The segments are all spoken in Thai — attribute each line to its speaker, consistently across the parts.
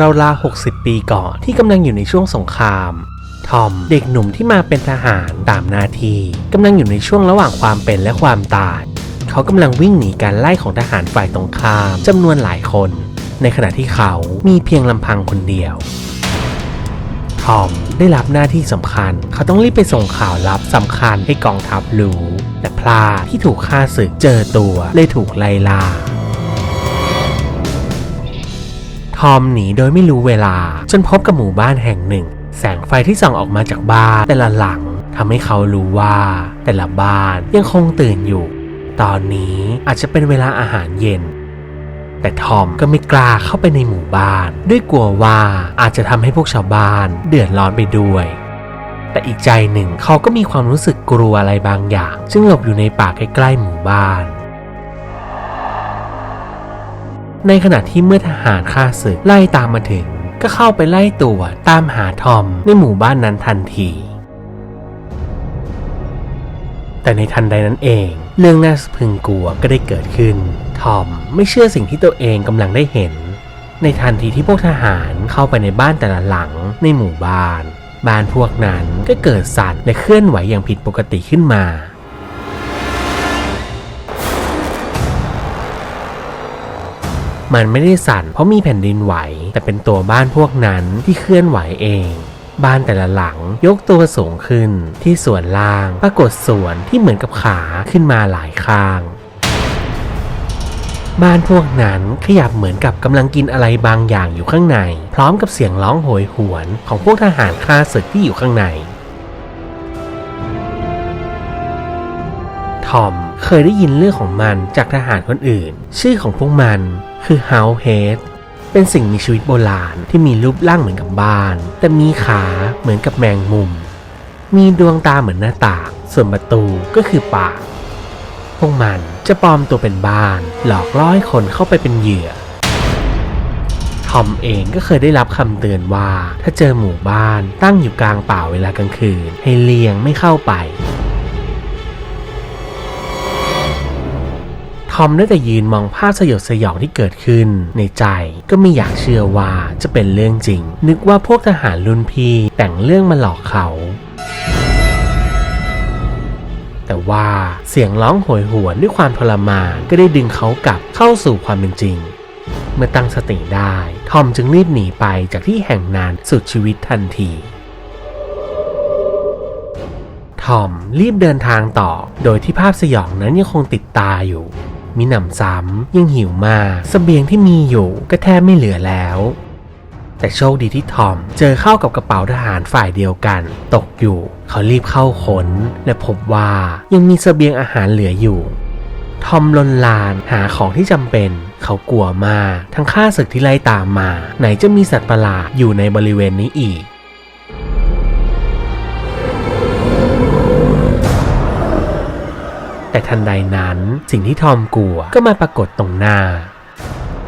Speaker 1: ราวๆ60 ปีก่อนที่กำลังอยู่ในช่วงสงครามทอมเด็กหนุ่มที่มาเป็นทหารตามหน้าที่กำลังอยู่ในช่วงระหว่างความเป็นและความตาย เขากำลังวิ่งหนีการไล่ของทหารฝ่ายตรงข้ามจำนวนหลายคน ในขณะที่เขามีเพียงลำพังคนเดียวทอมได้รับหน้าที่สำคัญ เขาต้องรีบไปส่งข่าวลับสำคัญให้กองทัพรู้แต่พลาดที่ถูกฆ่าศึกเจอตัวเลยถูกไล่ล่า ทอมหนีโดยไม่รู้เวลา จนพบกับหมู่บ้านแห่งหนึ่ง แสงไฟที่ส่องออกมาจากบ้านแต่ละหลังทำให้เขารู้ว่า แต่ละบ้านยังคงตื่นอยู่ ตอนนี้อาจจะเป็นเวลาอาหารเย็น แต่ทอมก็ไม่กล้าเข้าไปในหมู่บ้าน ด้วยกลัวว่าอาจจะทำให้พวกชาวบ้านเดือดร้อนไปด้วย แต่อีกใจหนึ่งเขาก็มีความรู้สึกกลัวอะไรบางอย่างซึ่งหลบอยู่ในป่าใกล้ๆหมู่บ้าน ในขณะที่เมื่อทหารฆ่าศึกไล่ตามมาถึง ก็เข้าไปไล่ตัวตามหาทอมในหมู่บ้านนั้นทันที แต่ในทันใดนั้นเอง เรื่องน่าสะพึงกลัวก็ได้เกิดขึ้น ทอมไม่เชื่อสิ่งที่ตัวเองกำลังได้เห็น ในทันทีที่พวกทหารเข้าไปในบ้านแต่ละหลังในหมู่บ้าน บ้านพวกนั้นก็เกิดสั่นและเคลื่อนไหวอย่างผิดปกติขึ้นมา มันไม่ได้สั่นเพราะมีแผ่นดินไหว แต่เป็นตัวบ้านพวกนั้นที่เคลื่อนไหวเองบ้านแต่ละหลังยกตัวสูงขึ้นที่ส่วนล่าง ปรากฏส่วนที่เหมือนกับขาขึ้นมาหลายข้าง บ้านพวกนั้นขยับเหมือนกับกำลังกินอะไรบางอย่างอยู่ข้างใน พร้อมกับเสียงร้องโหยหวนของพวกทหารฆ่าศึกที่อยู่ข้างใน ทอม เคยได้ยินเรื่องของมันจากทหารคนอื่น ชื่อของพวกมันคือ House Head เป็นสิ่งมีชีวิตโบราณที่มีรูปร่างเหมือนกับบ้าน แต่มีขาเหมือนกับแมงมุม มีดวงตาเหมือนหน้าต่างส่วนประตูก็คือปาก พวกมันจะปลอมตัวเป็นบ้าน หลอกล่อให้คนเข้าไปเป็นเหยื่อทอมเองก็เคยได้รับคำเตือนว่า ถ้าเจอหมู่บ้านตั้งอยู่กลางป่าเวลากลางคืน ให้เลี่ยงไม่เข้าไป อมได้แต่ยืนมองภาพสยดสยองที่เกิดขึ้น ในใจก็ไม่อยากเชื่อว่าจะเป็นเรื่องจริง นึกว่าพวกทหารรุ่นพี่แต่งเรื่องมาหลอกเขาแต่ว่าเสียงร้องโหยหวนด้วยความทรมานก็ได้ดึงเขากลับเข้าสู่ความเป็นจริง เมื่อตั้งสติได้ ทอมจึงรีบหนีไปจากที่แห่งนั้นสุดชีวิตทันที ทอมรีบเดินทางต่อ โดยที่ภาพสยองนั้นยังคงติดตาอยู่ มีหนำซ้ำยังหิวมากสเสบียงที่มีอยู่ก็แทบไม่เหลือแล้วแต่โชคดีที่ทอม เจอเข้ากับกระเป๋าทหารฝ่ายเดียวกัน ตกอยู่เขารีบเข้าค้นและพบว่ายังมีเสบียงอาหารเหลืออยู่ ทอมลนลานหาของที่จำเป็น เขากลัวมากทั้งข้าศึกที่ไล่ตามมา ไหนจะมีสัตว์ประหลาดอยู่ในบริเวณนี้อีก แต่ทันใดนั้น สิ่งที่ทอมกลัวก็มาปรากฏตรงหน้า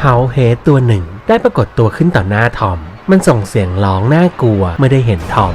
Speaker 1: เฮาเฮดตัวหนึ่งได้ปรากฏตัวขึ้นต่อหน้าทอม มันส่งเสียงร้องน่ากลัวเมื่อได้เห็นทอม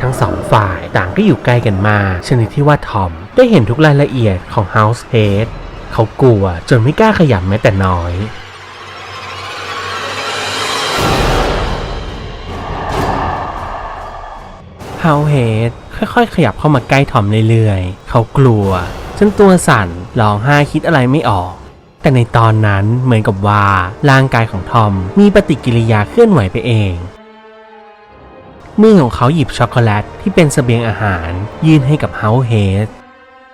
Speaker 1: ทั้งสองฝ่ายต่างก็อยู่ใกล้กันมาชนิดที่ว่าทอม ได้เห็นทุกรายละเอียดของ House Head เขากลัวจนไม่กล้าขยับแม้แต่น้อยเฮาเฮด ค่อยๆ ขยับเข้ามาใกล้ทอมเรื่อยๆ เขากลัว จนตัวสั่นร้องไห้คิดอะไรไม่ออก แต่ในตอนนั้นเหมือนกับว่าร่างกายของทอมมีปฏิกิริยาเคลื่อนไหวไปเองมือของเขาหยิบช็อกโกแลตที่เป็นเสบียงอาหาร ยื่นให้กับเฮาเฮด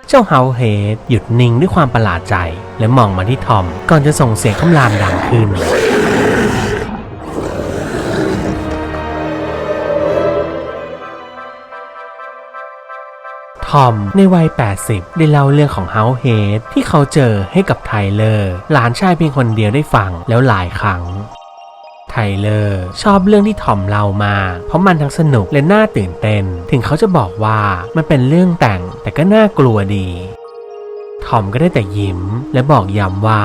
Speaker 1: เจ้าเฮาเฮดหยุดนิ่งด้วยความประหลาดใจ และมองมาที่ทอมก่อนจะส่งเสียงคำรามดังขึ้น ทอมในวัย 80 ได้เล่าเรื่องของเฮาเฮดที่เขาเจอให้กับไทเลอร์ หลานชายเพียงคนเดียวได้ฟังแล้วหลายครั้งไทเลอร์ชอบเรื่องที่ทอมเล่ามา เพราะมันทั้งสนุกและน่าตื่นเต้น ถึงเขาจะบอกว่ามันเป็นเรื่องแต่งแต่ก็น่ากลัวดีทอมก็ได้แต่ยิ้ม และบอกย้ำว่า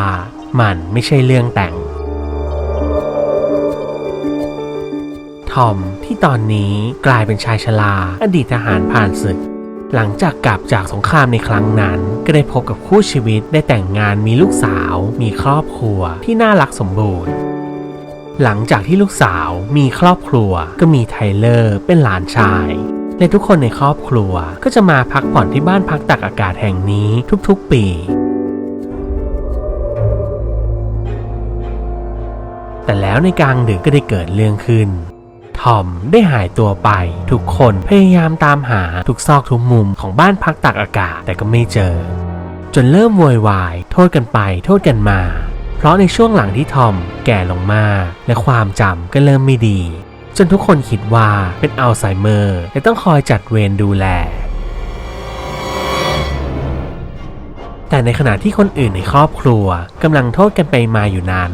Speaker 1: มันไม่ใช่เรื่องแต่งทอมที่ตอนนี้กลายเป็นชายชราอดีตทหารผ่านศึก หลังจากกลับจากสงครามในครั้งนั้น ก็ได้พบกับคู่ชีวิตได้แต่งงานมีลูกสาว มีครอบครัวที่น่ารักสมบูรณ์ หลังจากที่ลูกสาวมีครอบครัว ก็มีไทเลอร์เป็นหลานชาย และทุกคนในครอบครัวก็จะมาพักผ่อนที่บ้านพักตักอากาศแห่งนี้ทุกๆ ปีแต่แล้วในกลางดึกก็ได้เกิดเรื่องขึ้น อมได้หายตัวไป ทุกคนพยายามตามหาทุกซอกทุกมุมของบ้านพักตักอากาศแต่ก็ไม่เจอ จนเริ่มโวยวาย โทษกันไป โทษกันมา เพราะในช่วงหลังที่ทอมแก่ลงมากและความจำก็เริ่มไม่ดี จนทุกคนคิดว่าเป็นอัลไซเมอร์และต้องคอยจัดเวรดูแลแต่ในขณะที่คนอื่นในครอบครัวกำลังโทษกันไปมาอยู่นั้น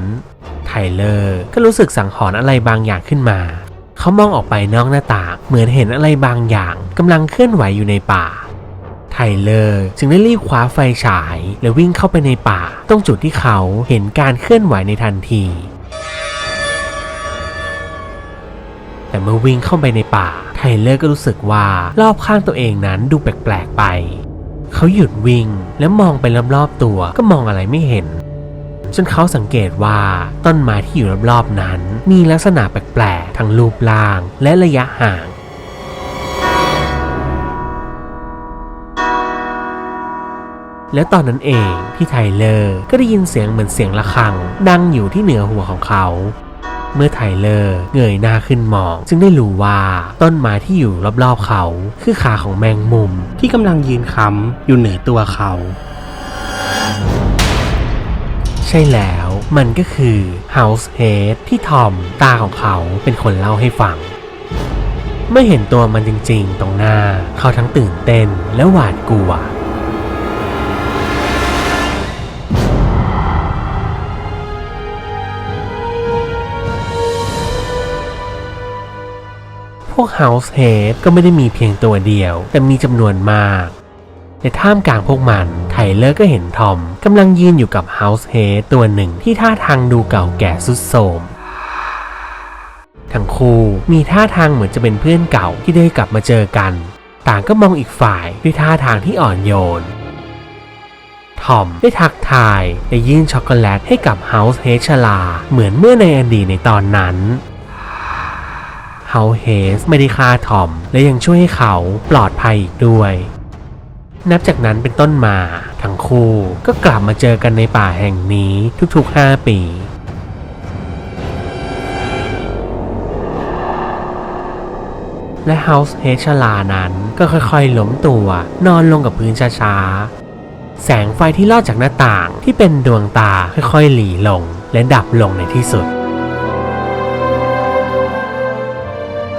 Speaker 1: ไทเลอร์ก็รู้สึกสังหรณ์อะไรบางอย่างขึ้นมา เขามองออกไปนอกหน้าต่างเหมือนเห็นอะไรบางอย่างกำลังเคลื่อนไหวอยู่ในป่าไทเลอร์จึงได้รีบคว้าไฟฉาย และวิ่งเข้าไปในป่า ตรงจุดที่เขาเห็นการเคลื่อนไหวในทันที แต่เมื่อวิ่งเข้าไปในป่า ไทเลอร์ก็รู้สึกว่ารอบข้างตัวเองนั้นดูแปลกๆไป เขาหยุดวิ่งแล้วมองไปรอบๆตัวก็มองอะไรไม่เห็น จนเขาสังเกตว่าต้นไม้ที่อยู่รอบๆนั้น มีลักษณะแปลกๆทั้งรูปร่างและระยะห่างแล้วตอนนั้นเองที่ไทเลอร์ก็ได้ยินเสียงเหมือนเสียงะระฆัง ดังอยู่ที่เหนือหัวของเขา เมื่อไทเลอร์เงยหน้าขึ้นมอง จึงได้รู้ว่าต้นไม้ที่อยู่รอบๆเขา คือขาของแมงมุม
Speaker 2: ที่กำลังยืนค้ำอยู่เหนือตัวเขา
Speaker 1: ใช่แล้ว มันก็คือ House Head ที่ทอมตาของเขาเป็นคนเล่าให้ฟังเมื่อเห็นตัวมันจริงๆ ตรงหน้า เขาทั้งตื่นเต้นและหวาดกลัว พวก House Head ก็ไม่ได้มีเพียงตัวเดียว แต่มีจำนวนมาก ในท่ามกลางพวกมัน ไทเลอร์ก็เห็นทอมกำลังยืนอยู่กับ House Head ตัวหนึ่งที่ท่าทางดูเก่าแก่สุดโทมทั้งคู่มีท่าทางเหมือนจะเป็นเพื่อนเก่าที่ได้กลับมาเจอกัน ต่างก็มองอีกฝ่ายด้วยท่าทางที่อ่อนโยนทอมได้ทักทายและยื่นช็อกโกแลตให้กับ House Head ชลา เหมือนเมื่อในอดีตในตอนนั้นเฮาเฮสไม่ได้ฆ่าทอม และยังช่วยให้เขาปลอดภัยอีกด้วย นับจากนั้นเป็นต้นมา ทั้งคู่ก็กลับมาเจอกันในป่าแห่งนี้ทุกๆ 5 ปีและเฮาส์เฮชลานั้นก็ค่อยๆล้มตัวนอนลงกับพื้นช้าๆ แสงไฟที่ลอดจากหน้าต่างที่เป็นดวงตาค่อยๆหลีลงและดับลงในที่สุด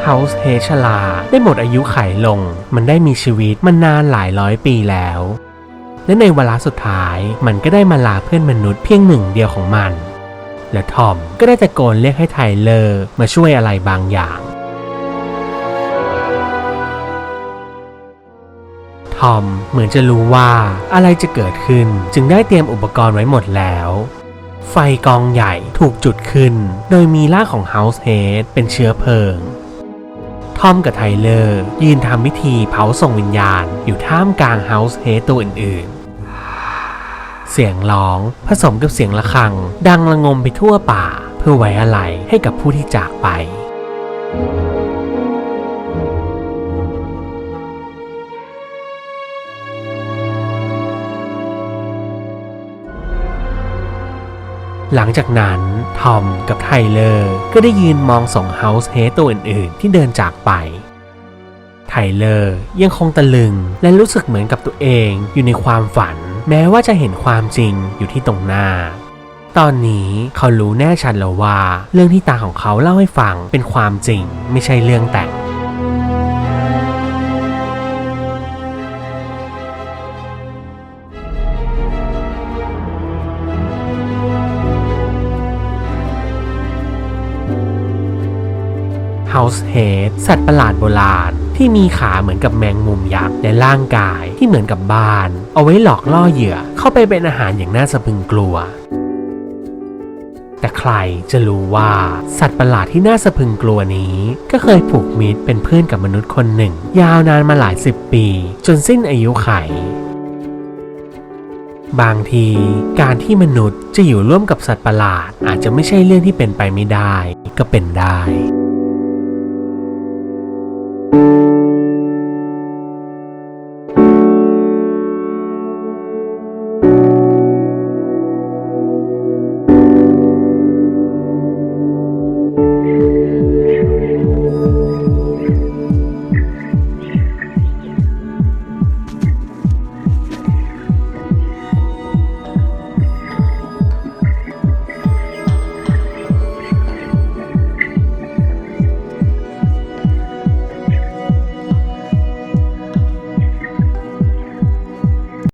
Speaker 1: เฮาส์เฮชลา ได้หมดอายุไขลง มันได้มีชีวิตมานานหลายร้อยปีแล้ว และในเวลาสุดท้ายมันก็ได้มาลาเพื่อนมนุษย์เพียงหนึ่งเดียวของมัน และทอมก็ได้ตะโกนเรียกให้ไทเลอร์มาช่วยอะไรบางอย่างทอมเหมือนจะรู้ว่าอะไรจะเกิดขึ้นจึงได้เตรียมอุปกรณ์ไว้หมดแล้ว ไฟกองใหญ่ถูกจุดขึ้น โดยมีร่างของ House Head เป็นเชื้อเพลิง ทอมกับไทเลอร์ ยืนทำพิธีเผาส่งวิญญาณ อยู่ท่ามกลางเฮาส์เฮตัวอื่นๆ เสียงร้องผสมกับเสียงะระฆัง ดังระงมไปทั่วป่า เพื่อไว้อะไรให้กับผู้ที่จากไป หลังจากนั้น ทอมกับไทเลอร์ก็ได้ยืนมองสองเฮาส์เฮดตัวอื่นๆ ที่เดินจากไป ไทเลอร์ยังคงตะลึงและรู้สึกเหมือนกับตัวเองอยู่ในความฝัน แม้ว่าจะเห็นความจริงอยู่ที่ตรงหน้า ตอนนี้เขารู้แน่ชัดแล้วว่า เรื่องที่ตาของเขาเล่าให้ฟังเป็นความจริงไม่ใช่เรื่องแต่ง House Head สัตว์ประหลาดโบราณ ที่มีขาเหมือนกับแมงมุมยักษ์และร่างกายที่เหมือนกับบ้าน เอาไว้หลอกล่อเหยื่อเข้าไปเป็นอาหารอย่างน่าสะพึงกลัว แต่ใครจะรู้ว่าสัตว์ประหลาดที่น่าสะพึงกลัวนี้ ก็เคยผูกมิตรเป็นเพื่อนกับมนุษย์คนหนึ่ง ยาวนานมาหลายสิบปี จนสิ้นอายุไขบางทีการที่มนุษย์จะอยู่ร่วมกับสัตว์ประหลาด อาจจะไม่ใช่เรื่องที่เป็นไปไม่ได้ ก็เป็นได้